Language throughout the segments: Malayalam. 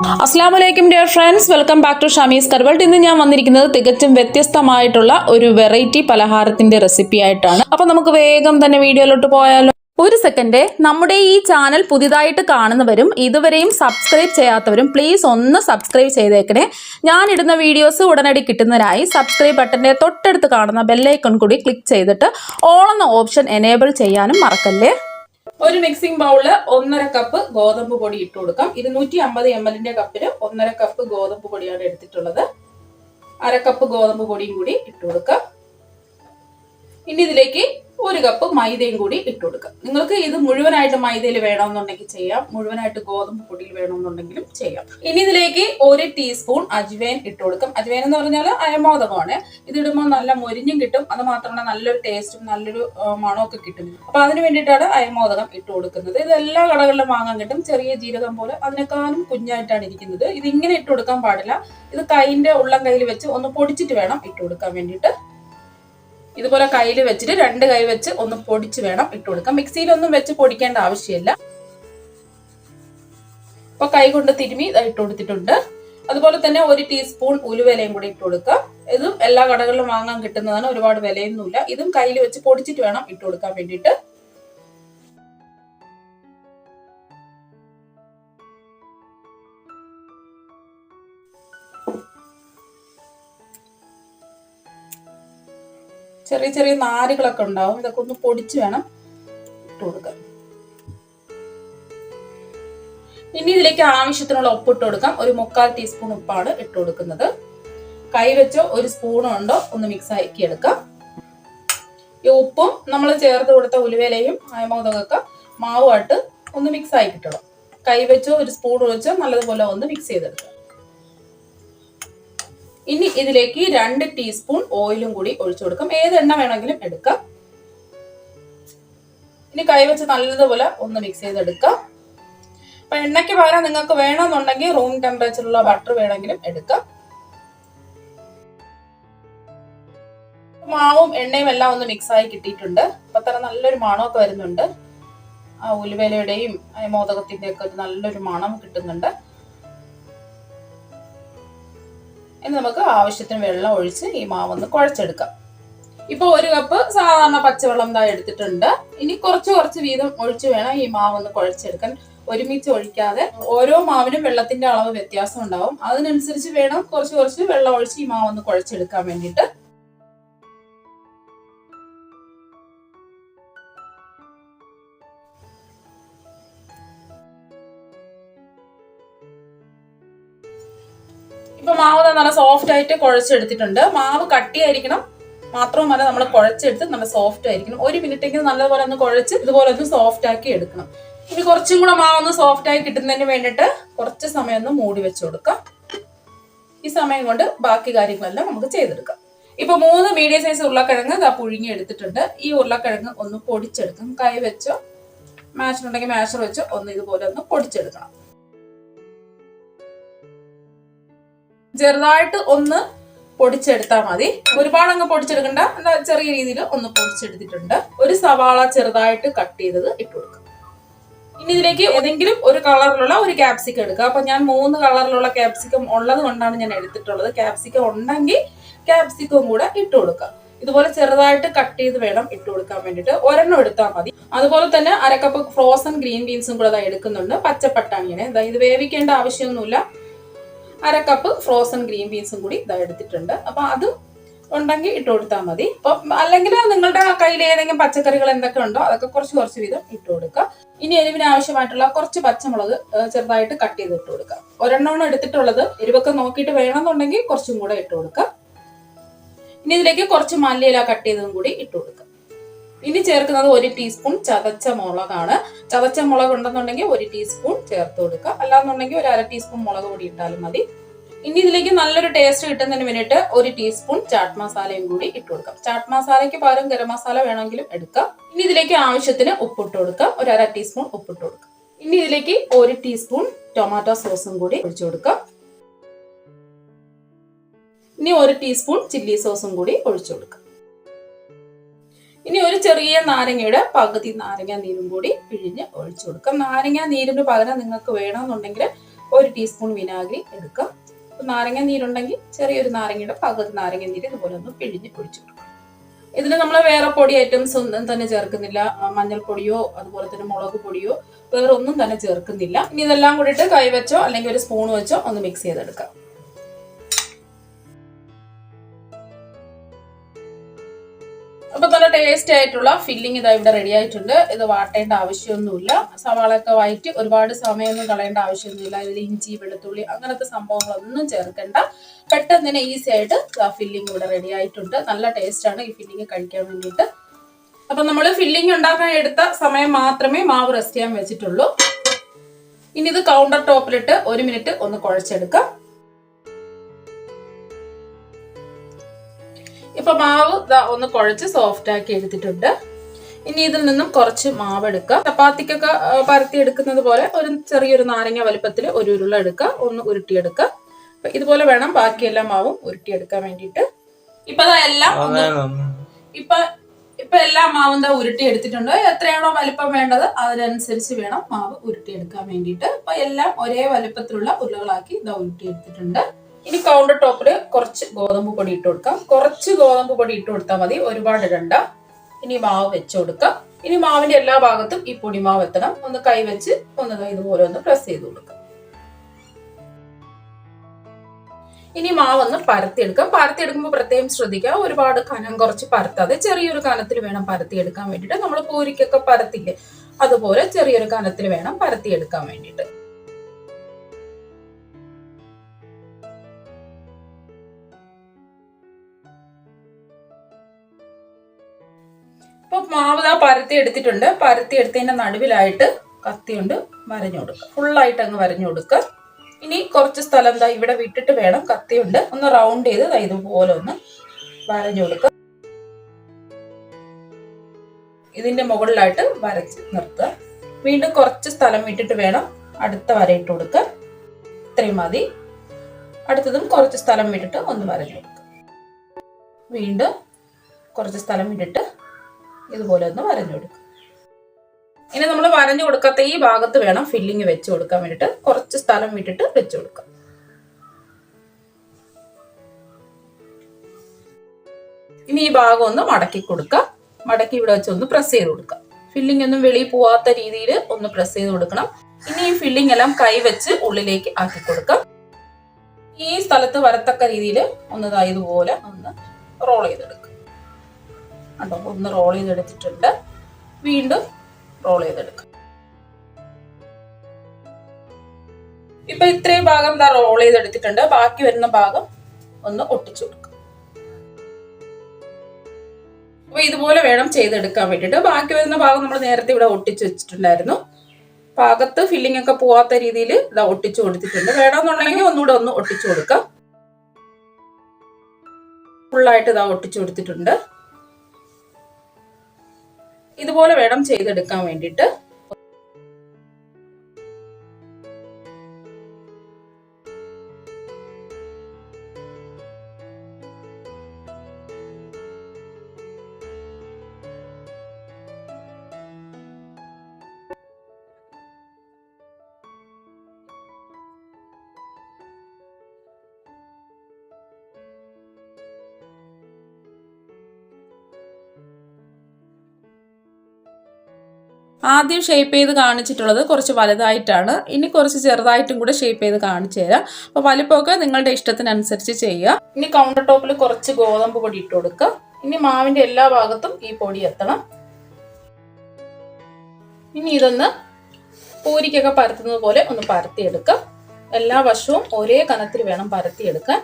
അസ്സാം വലൈക്കും dear friends welcome back to Shamees കർവൾട്ട് ഇന്ന് ഞാൻ വന്നിരിക്കുന്നത് തികച്ചും വ്യത്യസ്തമായിട്ടുള്ള ഒരു വെറൈറ്റി പലഹാരത്തിന്റെ റെസിപ്പി ആയിട്ടാണ്. അപ്പൊ നമുക്ക് വേഗം തന്നെ വീഡിയോയിലോട്ട് പോയാലോ. ഒരു സെക്കൻഡ് നമ്മുടെ ഈ ചാനൽ പുതിയതായിട്ട് കാണുന്നവരും ഇതുവരെയും സബ്സ്ക്രൈബ് ചെയ്യാത്തവരും പ്ലീസ് ഒന്ന് സബ്സ്ക്രൈബ് ചെയ്തേക്കണേ. ഞാൻ ഇടുന്ന വീഡിയോസ് ഉടനടി കിട്ടുന്നതിനായി സബ്സ്ക്രൈബ് ബട്ടന്റെ തൊട്ടടുത്ത് കാണുന്ന ബെല്ലൈക്കൺ കൂടി ക്ലിക്ക് ചെയ്തിട്ട് ഓൾ എന്ന ഓപ്ഷൻ എനേബിൾ ചെയ്യാനും മറക്കല്ലേ? ഒരു മിക്സിംഗ് ബൗളിൽ ഒന്നര കപ്പ് ഗോതമ്പ് പൊടി ഇട്ട് കൊടുക്കാം. ഇരുന്നൂറ്റി അമ്പത് എം എല്ലിന്റെ കപ്പിൽ ഒന്നര കപ്പ് ഗോതമ്പ് പൊടിയാണ് എടുത്തിട്ടുള്ളത്. അര കപ്പ് ഗോതമ്പ് പൊടിയും കൂടി ഇട്ട് കൊടുക്കാം. ഇനി ഇതിലേക്ക് ഒരു കപ്പ് മൈദയും കൂടി ഇട്ട് കൊടുക്കുക നിങ്ങൾക്ക് ഇത് മുഴുവനായിട്ട് മൈദയിൽ വേണമെന്നുണ്ടെങ്കിൽ ചെയ്യാം. മുഴുവനായിട്ട് ഗോതമ്പ് പൊടിയിൽ വേണമെന്നുണ്ടെങ്കിലും ചെയ്യാം. ഇനി ഇതിലേക്ക് ഒരു ടീസ്പൂൺ അജ്വൈൻ ഇട്ട് കൊടുക്കും. അജ്വൈൻ എന്ന് പറഞ്ഞാൽ അയമോദകമാണ്. ഇത് ഇടുമ്പോൾ നല്ല മൊരിഞ്ഞും കിട്ടും. അത് മാത്രമല്ല നല്ലൊരു ടേസ്റ്റും നല്ലൊരു മണമൊക്കെ കിട്ടും. അപ്പൊ അതിന് വേണ്ടിയിട്ടാണ് അയമോദകം ഇട്ട് കൊടുക്കുന്നത്. ഇത് എല്ലാ കടകളിലും വാങ്ങാൻ കിട്ടും. ചെറിയ ജീരകം പോലെ. അതിനേക്കാളും കുഞ്ഞായിട്ടാണ് ഇരിക്കുന്നത്. ഇത് ഇങ്ങനെ ഇട്ട് കൊടുക്കാൻ പാടില്ല. ഇത് കൈയിന്റെ ഉള്ളം കയ്യിൽ വെച്ച് ഒന്ന് പൊടിച്ചിട്ട് വേണം ഇട്ട് കൊടുക്കാൻ വേണ്ടിയിട്ട്. ഇതുപോലെ കയ്യിൽ വെച്ചിട്ട് രണ്ട് കൈ വെച്ച് ഒന്ന് പൊടിച്ച് വേണം ഇട്ട് കൊടുക്കാം മിക്സിയിലൊന്നും വെച്ച് പൊടിക്കേണ്ട ആവശ്യമില്ല. അപ്പൊ കൈ കൊണ്ട് തിരുമി ഇട്ട് കൊടുത്തിട്ടുണ്ട്. അതുപോലെ തന്നെ ഒരു ടീസ്പൂൺ ഉലുവലയും കൂടി ഇട്ട് കൊടുക്കാം ഇതും എല്ലാ കടകളിലും വാങ്ങാൻ കിട്ടുന്നതാണ്. ഒരുപാട് വിലയൊന്നുമില്ല. ഇതും കയ്യിൽ വെച്ച് പൊടിച്ചിട്ട് വേണം ഇട്ട് കൊടുക്കാൻ വേണ്ടിയിട്ട്. ചെറിയ ചെറിയ നാരുകളൊക്കെ ഉണ്ടാവും. ഇതൊക്കെ ഒന്ന് പൊടിച്ച് വേണം ഇട്ട് കൊടുക്കാൻ. ഇനി ഇതിലേക്ക് ആവശ്യത്തിനുള്ള ഉപ്പ് ഇട്ട് കൊടുക്കാം. ഒരു മുക്കാൽ ടീസ്പൂൺ ഉപ്പാണ് ഇട്ട് കൊടുക്കുന്നത്. കൈ വെച്ചോ ഒരു സ്പൂണോ ഉണ്ടോ ഒന്ന് മിക്സ് ആക്കി എടുക്കാം. ഈ ഉപ്പും നമ്മൾ ചേർത്ത് കൊടുത്ത ഉലുവേലയും അയമോദകൊക്കെ മാവുമായിട്ട് ഒന്ന് മിക്സ് ആയി കിട്ടണം. കൈ വെച്ചോ ഒരു സ്പൂൺ വെച്ചോ നല്ലതുപോലെ ഒന്ന് മിക്സ് ചെയ്തെടുക്കാം. ഇനി ഇതിലേക്ക് രണ്ട് ടീസ്പൂൺ ഓയിലും കൂടി ഒഴിച്ചു കൊടുക്കാം. ഏത് എണ്ണ വേണമെങ്കിലും എടുക്കാം. ഇനി കൈവച്ച് നല്ലതുപോലെ ഒന്ന് മിക്സ് ചെയ്തെടുക്കാം. അപ്പൊ എണ്ണയ്ക്ക് പകരം നിങ്ങൾക്ക് വേണമെന്നുണ്ടെങ്കിൽ റൂം ടെമ്പറേച്ചറിലുള്ള ബട്ടർ വേണമെങ്കിലും എടുക്കാം. മാവും എണ്ണയും എല്ലാം ഒന്ന് മിക്സ് ആയി കിട്ടിയിട്ടുണ്ട്. അപ്പൊ തന്നെ നല്ലൊരു മണമൊക്കെ വരുന്നുണ്ട്. ആ ഉലുവേലയുടെയും മോദകത്തിന്റെ ഒക്കെ ഒരു നല്ലൊരു മണം കിട്ടുന്നുണ്ട്. ഇനി നമുക്ക് ആവശ്യത്തിന് വെള്ളം ഒഴിച്ച് ഈ മാവൊന്ന് കുഴച്ചെടുക്കാം. ഇപ്പൊ ഒരു കപ്പ് സാധാരണ പച്ചവെള്ളം എന്താ എടുത്തിട്ടുണ്ട്. ഇനി കുറച്ച് കുറച്ച് വീതം ഒഴിച്ച് വേണം ഈ മാവൊന്ന് കുഴച്ചെടുക്കാൻ. ഒരുമിച്ച് ഒഴിക്കാതെ ഓരോ മാവിനും വെള്ളത്തിന്റെ അളവ് വ്യത്യാസം ഉണ്ടാവും. അതിനനുസരിച്ച് വേണം കുറച്ച് കുറച്ച് വെള്ളം ഒഴിച്ച് ഈ മാവൊന്ന് കുഴച്ചെടുക്കാൻ വേണ്ടിയിട്ട്. നല്ല സോഫ്റ്റ് ആയിട്ട് കുഴച്ചെടുത്തിട്ടുണ്ട്. മാവ് കട്ടിയായിരിക്കണം. മാത്രവുമല്ല നമ്മൾ കുഴച്ചെടുത്ത് നല്ല സോഫ്റ്റ് ആയിരിക്കണം. ഒരു മിനിറ്റെങ്കിലും നല്ലപോലെ ഒന്ന് കുഴച്ച് ഇതുപോലെ ഒന്ന് സോഫ്റ്റ് ആക്കി എടുക്കണം. ഇനി കുറച്ചും കൂടെ മാവ് ഒന്ന് സോഫ്റ്റ് ആയി കിട്ടുന്നതിന് വേണ്ടിയിട്ട് കുറച്ച് സമയം ഒന്ന് മൂടി വെച്ച് കൊടുക്കാം. ഈ സമയം കൊണ്ട് ബാക്കി കാര്യങ്ങളെല്ലാം നമുക്ക് ചെയ്തെടുക്കാം. ഇപ്പൊ മൂന്ന് മീഡിയം സൈസ് ഉരുളക്കിഴങ്ങ് ഇതാ പുഴുങ്ങി എടുത്തിട്ടുണ്ട്. ഈ ഉരുളക്കിഴങ്ങ് ഒന്ന് പൊടിച്ചെടുക്കും. കൈ വെച്ചോ മാഷർ ഉണ്ടെങ്കിൽ മാഷർ വെച്ചോ ഒന്ന് ഇതുപോലെ ഒന്ന് പൊടിച്ചെടുക്കണം. ചെറുതായിട്ട് ഒന്ന് പൊടിച്ചെടുത്താൽ മതി. ഒരുപാട് അങ്ങ് പൊടിച്ചെടുക്കണ്ട. എന്താ ചെറിയ രീതിയിൽ ഒന്ന് പൊടിച്ചെടുത്തിട്ടുണ്ട്. ഒരു സവാള ചെറുതായിട്ട് കട്ട് ചെയ്തത് ഇട്ട് കൊടുക്കുക ഇനി ഇതിലേക്ക് ഏതെങ്കിലും ഒരു കളറിലുള്ള ഒരു ക്യാപ്സിക്കം എടുക്കുക. അപ്പൊ ഞാൻ മൂന്ന് കളറിലുള്ള ക്യാപ്സിക്കം ഉള്ളത് കൊണ്ടാണ് ഞാൻ എടുത്തിട്ടുള്ളത്. ക്യാപ്സിക്കം ഉണ്ടെങ്കിൽ ക്യാപ്സിക്കവും കൂടെ ഇട്ട് കൊടുക്കുക. ഇതുപോലെ ചെറുതായിട്ട് കട്ട് ചെയ്ത് വേണം ഇട്ട് കൊടുക്കാൻ വേണ്ടിയിട്ട്. ഒരെണ്ണം എടുത്താൽ മതി. അതുപോലെ തന്നെ അരക്കപ്പ് ഫ്രോസൺ ഗ്രീൻ ബീൻസും കൂടെ എടുക്കുന്നുണ്ട്. പച്ചപ്പട്ടാണിയാണ് ദാ ഇത് വേവിക്കേണ്ട ആവശ്യമൊന്നുമില്ല. അര കപ്പ് ഫ്രോസൺ ഗ്രീൻ ബീൻസും കൂടി ഇതാ എടുത്തിട്ടുണ്ട്. അപ്പൊ അത് ഉണ്ടെങ്കിൽ ഇട്ട് കൊടുത്താൽ മതി. അപ്പൊ അല്ലെങ്കിൽ നിങ്ങളുടെ കയ്യിൽ ഏതെങ്കിലും പച്ചക്കറികൾ എന്തൊക്കെ ഉണ്ടോ അതൊക്കെ കുറച്ച് കുറച്ച് വീതം ഇട്ട് കൊടുക്കുക. ഇനി എരിവിന് ആവശ്യമായിട്ടുള്ള കുറച്ച് പച്ചമുളക് ചെറുതായിട്ട് കട്ട് ചെയ്ത് ഇട്ട് കൊടുക്കുക. ഒരെണ്ണമാണ് എടുത്തിട്ടുള്ളത്. എരിവൊക്കെ നോക്കിയിട്ട് വേണമെന്നുണ്ടെങ്കിൽ കുറച്ചും കൂടെ ഇട്ട് കൊടുക്കുക. ഇനി ഇതിലേക്ക് കുറച്ച് മല്ലിയില കട്ട് ചെയ്തതും കൂടി ഇട്ട് കൊടുക്കുക. ഇനി ചേർക്കുന്നത് ഒരു ടീസ്പൂൺ ചതച്ച മുളകാണ്. ചതച്ച മുളക് ഉണ്ടെന്നുണ്ടെങ്കിൽ ഒരു ടീസ്പൂൺ ചേർത്ത് കൊടുക്കുക. അല്ലാന്നുണ്ടെങ്കിൽ ഒരു അര ടീസ്പൂൺ മുളക് പൊടി ഇട്ടാലും മതി. ഇനി ഇതിലേക്ക് നല്ലൊരു ടേസ്റ്റ് കിട്ടുന്നതിന് വേണ്ടിയിട്ട് ഒരു ടീസ്പൂൺ ചാട്ട് മസാലയും കൂടി ഇട്ട് കൊടുക്കാം. ചാട്ട് മസാലയ്ക്ക് പകരം ഗരം മസാല വേണമെങ്കിലും എടുക്കാം. ഇനി ഇതിലേക്ക് ആവശ്യത്തിന് ഉപ്പിട്ട് കൊടുക്കാം. ഒരു അര ടീസ്പൂൺ ഉപ്പിട്ട് കൊടുക്കാം. ഇനി ഇതിലേക്ക് ഒരു ടീസ്പൂൺ ടൊമാറ്റോ സോസും കൂടി ഒഴിച്ചു കൊടുക്കാം. ഇനി ഒരു ടീസ്പൂൺ ചില്ലി സോസും കൂടി ഒഴിച്ചു കൊടുക്കാം. ഇനി ഒരു ചെറിയ നാരങ്ങയുടെ പകുതി നാരങ്ങ നീരും കൂടി പിഴിഞ്ഞ് ഒഴിച്ചു കൊടുക്കാം. നാരങ്ങ നീരിന് പകരം നിങ്ങൾക്ക് വേണമെന്നുണ്ടെങ്കിൽ ഒരു ടീസ്പൂൺ വിനാഗിരി എടുക്കാം. നാരങ്ങ നീരുണ്ടെങ്കിൽ ചെറിയൊരു നാരങ്ങയുടെ പകുതി നാരങ്ങ നീര് ഇതുപോലെ ഒന്ന് പിഴിഞ്ഞ് ഒഴിച്ചു കൊടുക്കാം. ഇതിന് നമ്മൾ വേറെ പൊടി ഐറ്റംസ് ഒന്നും തന്നെ ചേർക്കുന്നില്ല. മഞ്ഞൾപ്പൊടിയോ അതുപോലെ തന്നെ മുളക് പൊടിയോ വേറെ ഒന്നും തന്നെ ചേർക്കുന്നില്ല. ഇനി ഇതെല്ലാം കൂടിയിട്ട് കൈ വെച്ചോ അല്ലെങ്കിൽ ഒരു സ്പൂൺ വെച്ചോ ഒന്ന് മിക്സ് ചെയ്തെടുക്കാം. അപ്പൊ നല്ല ടേസ്റ്റ് ആയിട്ടുള്ള ഫില്ലിംഗ് ഇതാ ഇവിടെ റെഡി ആയിട്ടുണ്ട്. ഇത് വാട്ടേണ്ട ആവശ്യമൊന്നുമില്ല. സവാളൊക്കെ വായിട്ട് ഒരുപാട് സമയമൊന്നും കളയേണ്ട ആവശ്യമൊന്നുമില്ല. ഇതിൽ ഇഞ്ചി വെളുത്തുള്ളി അങ്ങനത്തെ സംഭവങ്ങളൊന്നും ചേർക്കണ്ട. പെട്ടെന്ന് തന്നെ ഈസി ആയിട്ട് ഫില്ലിംഗ് ഇവിടെ റെഡി ആയിട്ടുണ്ട്. നല്ല ടേസ്റ്റാണ് ഈ ഫില്ലിംഗ് കഴിക്കാൻ വേണ്ടിയിട്ട്. അപ്പൊ നമ്മൾ ഫില്ലിംഗ് ഉണ്ടാക്കാൻ എടുത്ത സമയം മാത്രമേ മാവ് റെസ്റ്റ് ചെയ്യാൻ വെച്ചിട്ടുള്ളൂ. ഇനി ഇത് കൗണ്ടർ ടോപ്പിലിട്ട് ഒരു മിനിറ്റ് ഒന്ന് കുഴച്ചെടുക്കാം. ഇപ്പൊ മാവ് ദാ ഒന്ന് കുഴച്ച് സോഫ്റ്റ് ആക്കി എടുത്തിട്ടുണ്ട്. ഇനി ഇതിൽ നിന്നും കുറച്ച് മാവ് എടുക്കുക ചപ്പാത്തിക്കൊക്കെ പരത്തി എടുക്കുന്നത് പോലെ ഒരു ചെറിയൊരു നാരങ്ങ വലുപ്പത്തിൽ ഒരു ഉരുള എടുക്കുക ഒന്ന് ഉരുട്ടിയെടുക്കുക അപ്പൊ ഇതുപോലെ വേണം ബാക്കിയെല്ലാം മാവും ഉരുട്ടിയെടുക്കാൻ വേണ്ടിയിട്ട്. ഇപ്പൊ ദാ എല്ലാം ഇപ്പൊ ഇപ്പൊ എല്ലാ മാവും ദാ ഉരുട്ടി എടുത്തിട്ടുണ്ട് എത്രയാണോ വലിപ്പം വേണ്ടത് അതിനനുസരിച്ച് വേണം മാവ് ഉരുട്ടിയെടുക്കാൻ വേണ്ടിയിട്ട്. അപ്പൊ എല്ലാം ഒരേ വലിപ്പത്തിലുള്ള ഉരുളകളാക്കി ഇതാ ഉരുട്ടി എടുത്തിട്ടുണ്ട് ഇനി കൗണ്ടർ ടോപ്പിൽ കുറച്ച് ഗോതമ്പ് പൊടി ഇട്ട് കൊടുക്കാം. കുറച്ച് ഗോതമ്പ് പൊടി ഇട്ട് കൊടുത്താൽ മതി. ഒരുപാട് ഇടണ്ട. ഇനി മാവ് വെച്ച് കൊടുക്കാം. ഇനി മാവിന്റെ എല്ലാ ഭാഗത്തും ഈ പൊടിമാവ് എത്തണം. ഒന്ന് കൈ വെച്ച് ഒന്ന് ഇതുപോലെ ഒന്ന് പ്രസ് ചെയ്ത് കൊടുക്കാം. ഇനി മാവ് ഒന്ന് പരത്തിയെടുക്കാം. പരത്തിയെടുക്കുമ്പോൾ പ്രത്യേകം ശ്രദ്ധിക്കുക. ഒരുപാട് കനം കുറച്ച് പരത്താതെ ചെറിയൊരു കനത്തിൽ വേണം പരത്തിയെടുക്കാൻ വേണ്ടിയിട്ട്. നമ്മൾ പൂരിക്കൊക്കെ പരത്തില്ലേ? അതുപോലെ ചെറിയൊരു കനത്തിൽ വേണം പരത്തിയെടുക്കാൻ വേണ്ടിയിട്ട്. ഇപ്പൊ മാവ് ആ പരത്തി എടുത്തിട്ടുണ്ട്. പരത്തി എടുത്തതിന്റെ നടുവിലായിട്ട് കത്തി കൊണ്ട് വരഞ്ഞു കൊടുക്കുക. ഫുള്ളായിട്ട് അങ്ങ് വരഞ്ഞു കൊടുക്കുക. ഇനി കുറച്ച് സ്ഥലം എന്താ ഇവിടെ വിട്ടിട്ട് വേണം കത്തി കൊണ്ട് ഒന്ന് റൗണ്ട് ചെയ്ത് ഇതുപോലെ ഒന്ന് വരഞ്ഞു കൊടുക്കുക. ഇതിന്റെ മുകളിലായിട്ട് വരച്ച് നിർത്തുക. വീണ്ടും കുറച്ച് സ്ഥലം വിട്ടിട്ട് വേണം അടുത്ത വരയിട്ട് കൊടുക്കുക. ഇത്രയും മതി. അടുത്തതും കുറച്ച് സ്ഥലം വിട്ടിട്ട് ഒന്ന് വരഞ്ഞു കൊടുക്കുക. വീണ്ടും കുറച്ച് സ്ഥലം വിട്ടിട്ട് ഇതുപോലെ ഒന്ന് വരഞ്ഞു കൊടുക്കുക ഇനി നമ്മൾ വരഞ്ഞു കൊടുക്കാത്ത ഈ ഭാഗത്ത് വേണം ഫില്ലിങ് വെച്ച് കൊടുക്കാൻ വേണ്ടിയിട്ട് കുറച്ച് സ്ഥലം വിട്ടിട്ട് വെച്ച് കൊടുക്കാം. ഇനി ഈ ഭാഗം ഒന്ന് മടക്കി കൊടുക്കുക മടക്കി ഇവിടെ വെച്ച് ഒന്ന് പ്രസ് ചെയ്ത് കൊടുക്കുക ഫില്ലിംഗ് ഒന്നും വെളിയിൽ പോവാത്ത രീതിയിൽ ഒന്ന് പ്രസ് ചെയ്ത് കൊടുക്കണം. ഇനി ഈ ഫില്ലിംഗ് എല്ലാം കൈ വെച്ച് ഉള്ളിലേക്ക് ആക്കി കൊടുക്കാം. ഈ സ്ഥലത്ത് വരത്തക്ക രീതിയിൽ ഒന്ന് ഇതുപോലെ ഒന്ന് റോൾ ചെയ്തെടുക്കുക കണ്ടോ ഒന്ന് റോൾ ചെയ്തെടുത്തിട്ടുണ്ട്. വീണ്ടും റോൾ ചെയ്തെടുക്കാം. ഇപ്പൊ ഇത്രയും ഭാഗം ദാ റോൾ ചെയ്തെടുത്തിട്ടുണ്ട്. ബാക്കി വരുന്ന ഭാഗം ഒന്ന് ഒട്ടിച്ചു കൊടുക്കുക അപ്പൊ ഇതുപോലെ വേണം ചെയ്തെടുക്കാൻ വേണ്ടിയിട്ട്. ബാക്കി വരുന്ന ഭാഗം നമ്മൾ നേരത്തെ ഇവിടെ ഒട്ടിച്ചു വെച്ചിട്ടുണ്ടായിരുന്നു. ഭാഗത്ത് ഫില്ലിംഗ് ഒക്കെ പോവാത്ത രീതിയിൽ ഇതാ ഒട്ടിച്ചു കൊടുത്തിട്ടുണ്ട്. വേണമെന്നുണ്ടെങ്കിൽ ഒന്നുകൂടെ ഒന്ന് ഒട്ടിച്ചു കൊടുക്കാം. ഫുള്ളായിട്ട് ഇതാ ഒട്ടിച്ചു കൊടുത്തിട്ടുണ്ട്. ഇതുപോലെ വേണം ചെയ്തെടുക്കാൻ വേണ്ടിയിട്ട്. ആദ്യം ഷേപ്പ് ചെയ്ത് കാണിച്ചിട്ടുള്ളത് കുറച്ച് വലുതായിട്ടാണ്. ഇനി കുറച്ച് ചെറുതായിട്ടും കൂടെ ഷേപ്പ് ചെയ്ത് കാണിച്ചു തരാം. അപ്പോൾ വലിപ്പമൊക്കെ നിങ്ങളുടെ ഇഷ്ടത്തിനനുസരിച്ച് ചെയ്യുക. ഇനി കൗണ്ടർ ടോപ്പിൽ കുറച്ച് ഗോതമ്പ് പൊടി ഇട്ട് കൊടുക്കുക. ഇനി മാവിന്റെ എല്ലാ ഭാഗത്തും ഈ പൊടി എത്തണം. ഇനി ഇതൊന്ന് പൂരിക്കൊക്കെ പരത്തുന്നത് പോലെ ഒന്ന് പരത്തിയെടുക്കുക. എല്ലാ വശവും ഒരേ കനത്തിൽ വേണം പരത്തിയെടുക്കാൻ.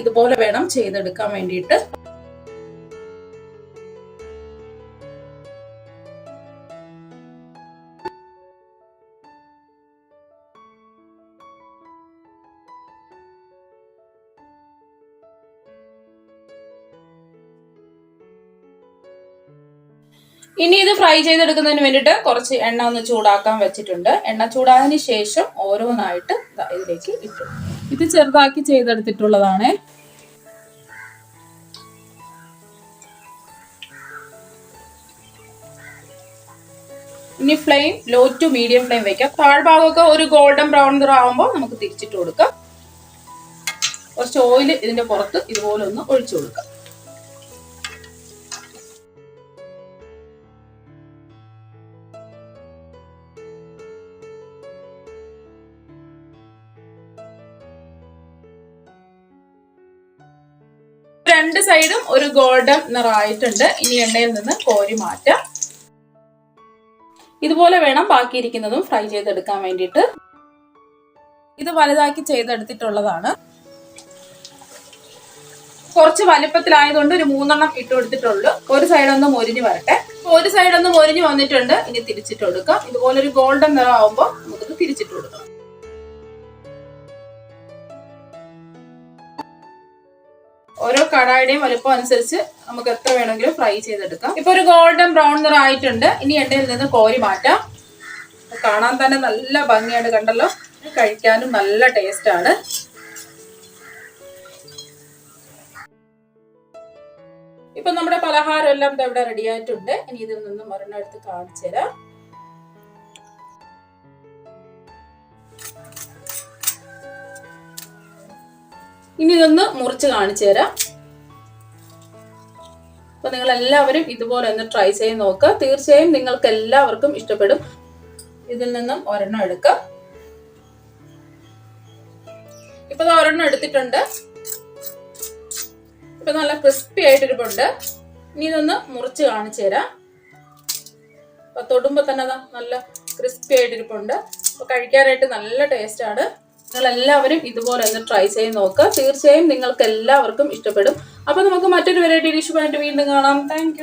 ഇതുപോലെ വേണം ചെയ്തെടുക്കാൻ വേണ്ടിയിട്ട്. ഇനി ഇത് ഫ്രൈ ചെയ്തെടുക്കുന്നതിന് വേണ്ടിയിട്ട് കുറച്ച് എണ്ണ ഒന്ന് ചൂടാക്കാൻ വെച്ചിട്ടുണ്ട്. എണ്ണ ചൂടായതിനു ശേഷം ഓരോന്നായിട്ട് ഇതിലേക്ക് ഇട്ടു. ഇത് ചെറുതാക്കി ചെയ്തെടുത്തിട്ടുള്ളതാണ്. ഇനി flame low to medium flame വെക്കാം. താഴ്ഭാഗമൊക്കെ ഒരു ഗോൾഡൻ ബ്രൗൺ നിറ ആവുമ്പോൾ നമുക്ക് തിരിച്ചിട്ട് കൊടുക്കാം. കുറച്ച് ഓയിൽ ഇതിന്റെ പുറത്ത് ഇതുപോലെ ഒന്ന് ഒഴിച്ചു കൊടുക്കാം. രണ്ട് സൈഡും ഒരു ഗോൾഡൻ നിറായിട്ടുണ്ട്. ഇനി എണ്ണയിൽ നിന്ന് കോരി മാറ്റാം. ഇതുപോലെ വേണം ബാക്കിയിരിക്കുന്നതും ഫ്രൈ ചെയ്തെടുക്കാൻ വേണ്ടിയിട്ട്. ഇത് വലുതാക്കി ചെയ്തെടുത്തിട്ടുള്ളതാണ്. കുറച്ച് വലിപ്പത്തിലായതുകൊണ്ട് ഒരു മൂന്നെണ്ണം ഇട്ട് കൊടുത്തിട്ടുള്ളൂ ഒരു സൈഡ് ഒന്ന് മൊരിഞ്ഞ് വരട്ടെ. ഒരു സൈഡ് ഒന്ന് മൊരിഞ്ഞ് വന്നിട്ടുണ്ട്. ഇനി തിരിച്ചിട്ട് കൊടുക്കാം. ഇതുപോലെ ഒരു ഗോൾഡൻ നിറം ആവുമ്പോൾ നമുക്ക് തിരിച്ചിട്ട് കൊടുക്കാം. ഓരോ കടായുടെയും വലുപ്പം അനുസരിച്ച് നമുക്ക് എത്ര വേണമെങ്കിലും ഫ്രൈ ചെയ്തെടുക്കാം. ഇപ്പൊ ഒരു ഗോൾഡൻ ബ്രൗൺ നിറം ആയിട്ടുണ്ട് ഇനി എണ്ണയിൽ നിന്ന് കോരി മാറ്റാം. കാണാൻ തന്നെ നല്ല ഭംഗിയാണ് കണ്ടല്ലോ. കഴിക്കാനും നല്ല ടേസ്റ്റ് ആണ്. ഇപ്പൊ നമ്മുടെ പലഹാരം എല്ലാം ഇവിടെ റെഡി ആയിട്ടുണ്ട്. ഇനി ഇതിൽ നിന്നും ഒരെണ്ണം എടുത്ത് കാണിച്ചു തരാം ഇനി ഇതൊന്ന് മുറിച്ച് കാണിച്ചു തരാം. അപ്പൊ നിങ്ങൾ എല്ലാവരും ഇതുപോലെ ഒന്ന് ട്രൈ ചെയ്ത് നോക്കുക തീർച്ചയായും നിങ്ങൾക്ക് എല്ലാവർക്കും ഇഷ്ടപ്പെടും. ഇതിൽ നിന്നും ഒരെണ്ണം എടുക്കാം. ഇപ്പൊ ഒരെണ്ണം എടുത്തിട്ടുണ്ട്. ഇപ്പൊ നല്ല ക്രിസ്പി ആയിട്ടിരിപ്പുണ്ട് ഇനി ഇതൊന്ന് മുറിച്ച് കാണിച്ചു തരാം. അപ്പൊ തൊടുമ്പോ തന്നെ നല്ല ക്രിസ്പി ആയിട്ടിരിപ്പുണ്ട് അപ്പൊ കഴിക്കാനായിട്ട് നല്ല ടേസ്റ്റ് ആണ്. നിങ്ങൾ എല്ലാവരും ഇതുപോലെ ഒന്ന് ട്രൈ ചെയ്ത് നോക്കുക തീർച്ചയായും നിങ്ങൾക്ക് എല്ലാവർക്കും ഇഷ്ടപ്പെടും. അപ്പൊ നമുക്ക് മറ്റൊരു വെറൈറ്റി ഡിഷുമായിട്ട് വീണ്ടും കാണാം. താങ്ക്